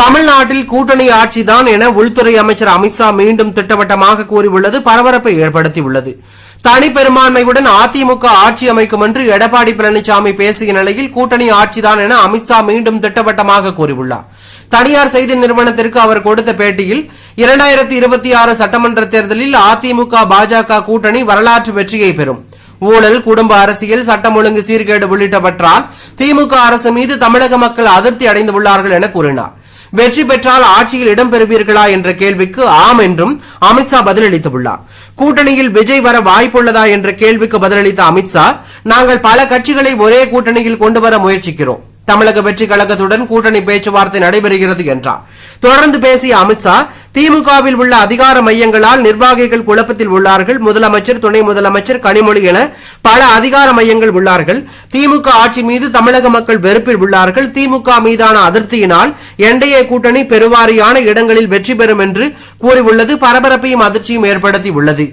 தமிழ்நாட்டில் கூட்டணி ஆட்சிதான் என உள்துறை அமைச்சர் அமித்ஷா மீண்டும் திட்டவட்டமாக கூறியுள்ளது. பரபரப்பை ஏற்படுத்தியுள்ளது. தனிப்பெரும்பான்மையுடன் அதிமுக ஆட்சி அமைக்கும் என்று எடப்பாடி பழனிசாமி பேசிய நிலையில் கூட்டணி ஆட்சிதான் என அமித்ஷா மீண்டும் திட்டவட்டமாக கூறியுள்ளார். தனியார் செய்தி நிறுவனத்திற்கு அவர் கொடுத்த பேட்டியில் இரண்டாயிரத்தி இருபத்தி ஆறு சட்டமன்ற தேர்தலில் அதிமுக பாஜக கூட்டணி வரலாற்று வெற்றியை பெறும். ஊழல் குடும்ப அரசியல் சட்டம் ஒழுங்கு சீர்கேடு உள்ளிட்டவற்றால் திமுக அரசு மீது தமிழக மக்கள் அதிருப்தி அடைந்துள்ளார்கள் என கூறினார். வெற்றி பெற்றால் ஆட்சியில் இடம்பெறுவீர்களா என்ற கேள்விக்கு ஆம் என்றும் அமித்ஷா பதிலளித்துள்ளார். கூட்டணியில் விஜய் வர வாய்ப்புள்ளதா என்ற கேள்விக்கு பதிலளித்த அமித்ஷா நாங்கள் பல கட்சிகளை ஒரே கூட்டணியில் கொண்டு வர முயற்சிக்கிறோம். தமிழக வெற்றி கழகத்துடன் கூட்டணி பேச்சுவார்த்தை நடைபெறுகிறது என்றார். தொடர்ந்து பேசிய அமித்ஷா திமுகவில் உள்ள அதிகார மையங்களால் நிர்வாகிகள் குழப்பத்தில் உள்ளார்கள். முதலமைச்சர் துணை முதலமைச்சர் கனிமொழி என பல அதிகார மையங்கள் உள்ளார்கள். திமுக ஆட்சி மீது தமிழக மக்கள் வெறுப்பில் உள்ளார்கள். திமுக மீதான அதிருப்தியினால் என்டிஏ கூட்டணி பெருவாரியான இடங்களில் வெற்றி பெறும் என்று கூறியுள்ளது. பரபரப்பையும் அதிர்ச்சியும் ஏற்படுத்தி உள்ளது